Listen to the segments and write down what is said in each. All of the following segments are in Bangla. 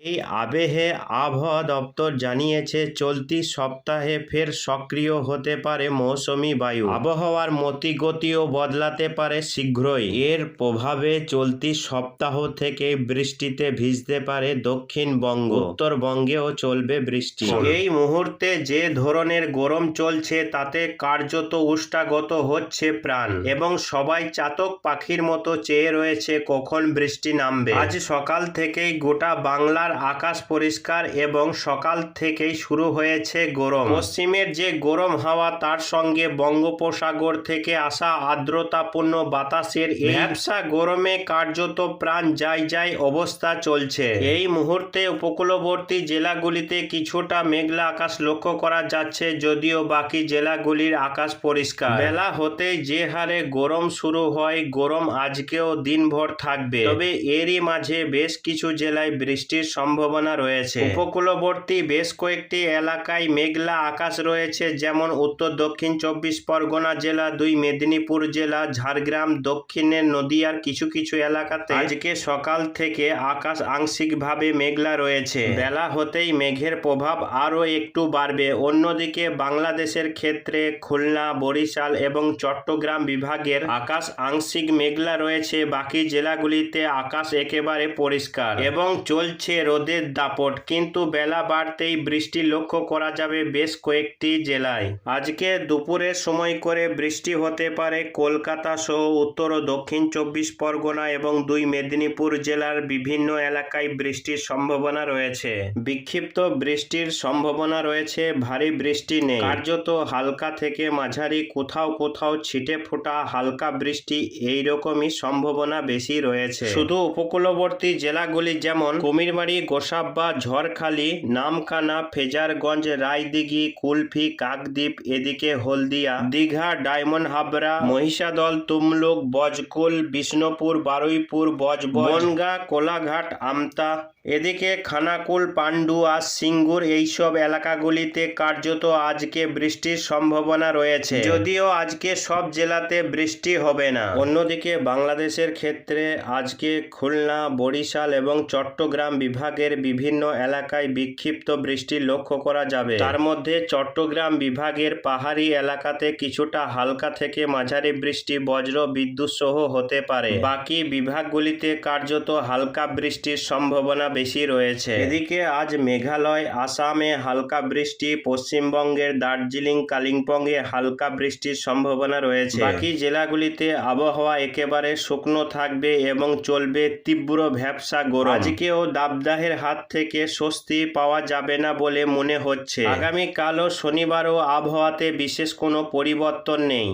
এই আবেহে আবহাওয়া দপ্তর জানিয়েছে চলতি সপ্তাহে ফের সক্রিয় হতে পারে মৌসুমি বায়ু। আবহাওয়ার মতিগতিও বদলাতে পারে শীঘ্রই। এর প্রভাবে চলতি সপ্তাহ থেকে বৃষ্টিতে ভিজতে পারে দক্ষিণবঙ্গ। উত্তরবঙ্গেও চলবে বৃষ্টি। এই মুহূর্তে যে ধরনের গরম চলছে তাতে কার্যত উষ্টাগত হচ্ছে প্রাণ এবং সবাই চাতক পাখির মতো চেয়ে রয়েছে কখন বৃষ্টি নামবে। আজ সকাল থেকেই গোটা বাংলার আকাশ পরিষ্কার এবং সকাল থেকেই শুরু হয়েছে গরম। পশ্চিমের যে গরম হাওয়া, তার সঙ্গে বঙ্গোপসাগর থেকে আসা আর্দ্রতাপূর্ণ বাতাসের ব্যবসা গরমে কার্যত প্রাণ যায় যায় অবস্থা চলছে। এই মুহূর্তে উপকূলবর্তী জেলাগুলিতে কিছুটা মেঘলা আকাশ লক্ষ্য করা যাচ্ছে, যদিও বাকি জেলাগুলির আকাশ পরিষ্কার। বেলা হতেই যে হারে গরম শুরু হয়, গরম আজকেও দিনভর থাকবে। তবে এরই মাঝে বেশ কিছু জেলায় বৃষ্টির সম্ভাবনা রয়েছে। উপকূলবর্তী বেশ কয়েকটি এলাকায় মেঘলা আকাশ রয়েছে, যেমন উত্তর, দক্ষিণ চব্বিশ পরগনা জেলা, দুই মেদিনীপুর জেলা, ঝাড়গ্রাম দক্ষিণের নদীয়ার কিছু কিছু এলাকাতে আজকে সকাল থেকে আকাশ আংশিকভাবে মেঘলা রয়েছে। বেলা হতেই মেঘের প্রভাব আরও একটু বাড়বে। অন্যদিকে বাংলাদেশের ক্ষেত্রে খুলনা, বরিশাল এবং চট্টগ্রাম বিভাগের আকাশ আংশিক মেঘলা রয়েছে। বাকি জেলাগুলিতে আকাশ একেবারে পরিষ্কার এবং চলছে রোদের দাপট, কিন্তু বেলা বাড়তেই বৃষ্টি লক্ষ্য করা যাবে বেশ কয়েকটি জেলায়। আজকে দুপুরের সময় করে বৃষ্টি হতে পারে কলকাতা সহ উত্তর ও দক্ষিণ চব্বিশ পরগনা এবং দুই মেদিনীপুর জেলার বিভিন্ন এলাকায় বৃষ্টির সম্ভাবনা রয়েছে। বিক্ষিপ্ত বৃষ্টির সম্ভাবনা রয়েছে, ভারী বৃষ্টি নেই। কার্যত হালকা থেকে মাঝারি, কোথাও কোথাও ছিটে ফোটা হালকা বৃষ্টি এইরকমই সম্ভাবনা বেশি রয়েছে। শুধু উপকূলবর্তী জেলাগুলি যেমন কুমিরমারি গোসাব্বা ঝড়খালি, নামখানা, ফেজারগঞ্জ, রায়দিঘি, কুলফি, কাকদ্বীপ, এদিকে হলদিয়া, দীঘা, ডায়মন্ড হাবরা মহিষাদল, তুমলুক, বজকুল, বিষ্ণুপুর, বারুইপুর বজবনগা বনগা, কোলাঘাট, আমতা এদিকে খানাকুল পান্ডুয়া সিঙ্গুর এইসব এলাকাগুলিতে কার্যত আজকে বৃষ্টির সম্ভাবনা রয়েছে। যদিও আজকে সব জেলাতে বৃষ্টি হবে না। অন্যদিকে বাংলাদেশের ক্ষেত্রে আজকে খুলনা, বরিশাল এবং চট্টগ্রাম বিভাগের বিভিন্ন এলাকায় বিক্ষিপ্ত বৃষ্টি লক্ষ্য করা যাবে। তার মধ্যে চট্টগ্রাম বিভাগের পাহাড়ি এলাকাতে কিছুটা হালকা থেকে মাঝারি বৃষ্টি বজ্র বিদ্যুৎ সহ হতে পারে। বাকি বিভাগগুলিতে কার্যত হালকা বৃষ্টির সম্ভাবনা বেশি রয়েছে। এদিকে আজ মেঘালয়, আসামে হালকা বৃষ্টি, পশ্চিমবঙ্গের দার্জিলিং, কালিম্পংয়ে হালকা বৃষ্টির সম্ভাবনা রয়েছে। বাকি জেলাগুলিতে আবহাওয়া একেবারে শুকনো থাকবে এবং চলবে তীব্র ভ্যাবসা গরম। আজকেও দাবদাহের হাত থেকে স্বস্তি পাওয়া যাবে না বলে মনে হচ্ছে। আগামীকালও শনিবারও আবহাওয়াতে বিশেষ কোনো পরিবর্তন নেই।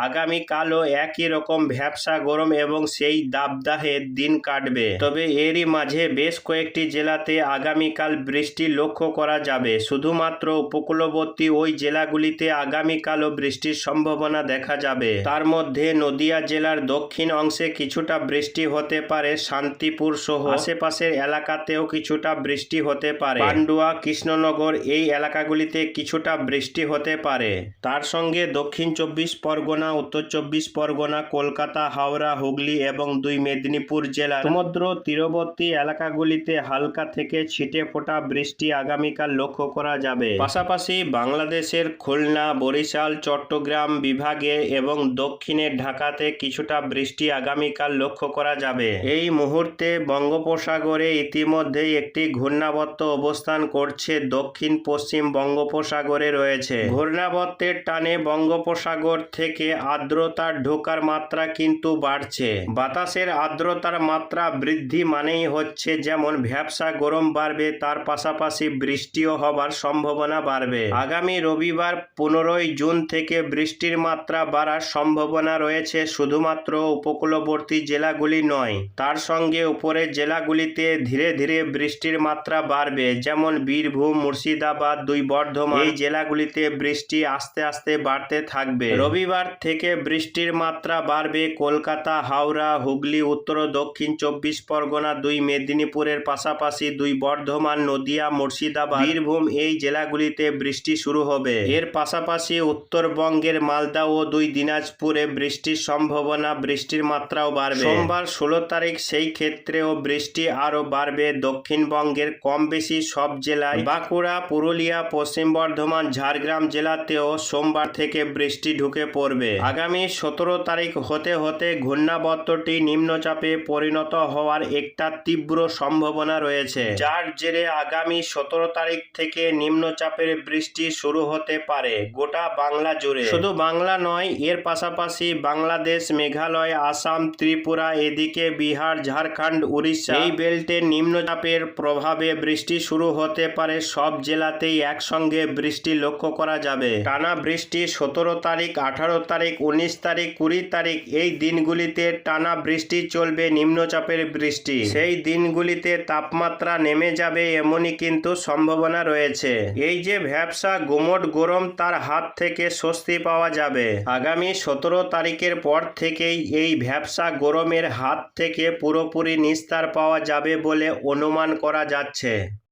আগামীকালও একই রকম ভ্যাবসা গরম এবং সেই দাবদাহের দিন কাটবে। তবে এরই মাঝে বেশ কয়েকটি জেলাতে আগামীকাল বৃষ্টি লক্ষ্য করা যাবে। শুধুমাত্র উপকূলবর্তী ওই জেলাগুলিতে আগামীকালও বৃষ্টির সম্ভাবনা দেখা যাবে। তার মধ্যে নদিয়া জেলার দক্ষিণ অংশে কিছুটা বৃষ্টি হতে পারে, শান্তিপুর সহ আশেপাশের এলাকাতেও কিছুটা বৃষ্টি হতে পারে। পান্ডুয়া, কৃষ্ণনগর এই এলাকাগুলিতে কিছুটা বৃষ্টি হতে পারে। তার সঙ্গে দক্ষিণ চব্বিশ পরগনা উত্তর চব্বিশ পরগনা, কলকাতা, হাওড়া, হুগলি এবং দুই মেদিনীপুর জেলার সমুদ্র তীরবর্তী এলাকাগুলিতে হালকা থেকে ছিটে ফোটা বৃষ্টি আগামীকাল লক্ষ্য করা যাবে। পাশাপাশি বাংলাদেশের খুলনা, বরিশাল, চট্টগ্রাম বিভাগে এবং দক্ষিণের ঢাকাতে কিছুটা বৃষ্টি আগামীকাল লক্ষ্য করা যাবে। এই মুহূর্তে বঙ্গোপসাগরে ইতিমধ্যেই একটি ঘূর্ণাবর্ত অবস্থান করছে দক্ষিণ পশ্চিম বঙ্গোপসাগরে রয়েছে। ঘূর্ণাবর্তের টানে বঙ্গোপসাগর থেকে আর্দ্রতার ঢোকার মাত্রা কিন্তু বাড়ছে। বাতাসের আর্দ্রতার মাত্রা বৃদ্ধি মানেই হচ্ছে যেমন ভ্যাবসা গরম বাড়বে, তার পাশাপাশি বৃষ্টিও হবার সম্ভাবনা বাড়বে। আগামী রবিবার পনেরোই জুন থেকে বৃষ্টির মাত্রা বাড়ার সম্ভাবনা রয়েছে শুধুমাত্র উপকূলবর্তী জেলাগুলি নয়। তার সঙ্গে উপরের জেলাগুলিতে ধীরে ধীরে বৃষ্টির মাত্রা বাড়বে, যেমন বীরভূম, মুর্শিদাবাদ, দুই বর্ধমান। এই জেলাগুলিতে বৃষ্টি আস্তে আস্তে বাড়তে থাকবে। রবিবার থেকে বৃষ্টির মাত্রা বাড়বে কলকাতা, হাওড়া, হুগলি, উত্তর দক্ষিণ চব্বিশ পরগনা, দুই মেদিনীপুরের পাশাপাশি দুই বর্ধমান, নদিয়া, মুর্শিদাবাদ। বীরভূম এই জেলাগুলিতে বৃষ্টি শুরু হবে। এর পাশাপাশি উত্তরবঙ্গের মালদা ও দুই দিনাজপুরে বৃষ্টির সম্ভাবনা, বৃষ্টির মাত্রাও বাড়বে। সোমবার ষোলো তারিখ সেই ক্ষেত্রেও বৃষ্টি আরও বাড়বে দক্ষিণবঙ্গের কম বেশি সব জেলায়। বাঁকুড়া, পুরুলিয়া, পশ্চিম বর্ধমান, ঝাড়গ্রাম জেলাতেও সোমবার থেকে বৃষ্টি ঢুকে পড়বে। আগামী সতেরো তারিখ হতে হতে ঘূর্ণাবর্তটি নিম্নচাপে পরিণত হওয়ার একটা তীব্র সম্ভাবনা রয়েছে, যার জেরে আগামী সতেরো তারিখ থেকে নিম্নচাপের বৃষ্টি শুরু হতে পারে গোটা বাংলা জুড়ে। শুধু বাংলা নয়, এর পাশাপাশি বাংলাদেশ, মেঘালয়, আসাম, ত্রিপুরা, এদিকে বিহার, ঝাড়খণ্ড, উড়িষ্যা এই বেল্টে নিম্নচাপের প্রভাবে বৃষ্টি শুরু হতে পারে সব জেলাতেই একসঙ্গে বৃষ্টি লক্ষ্য করা যাবে। টানা বৃষ্টি সতেরো তারিখ, আঠারো তারিখ, উনিশ তারিখ, কুড়ি তারিখ, এই দিনগুলিতে টানা বৃষ্টি চলবে, নিম্নচাপের বৃষ্টি। সেই দিনগুলিতে তাপমাত্রা নেমে যাবে এমনই কিন্তু সম্ভাবনা রয়েছে। এই যে ভ্যাবসা গুমট গরম তার হাত থেকে স্বস্তি পাওয়া যাবে। আগামী সতেরো তারিখের পর থেকেই এই ভ্যাবসা গরমের হাত থেকে পুরোপুরি নিস্তার পাওয়া যাবে বলে অনুমান করা যাচ্ছে।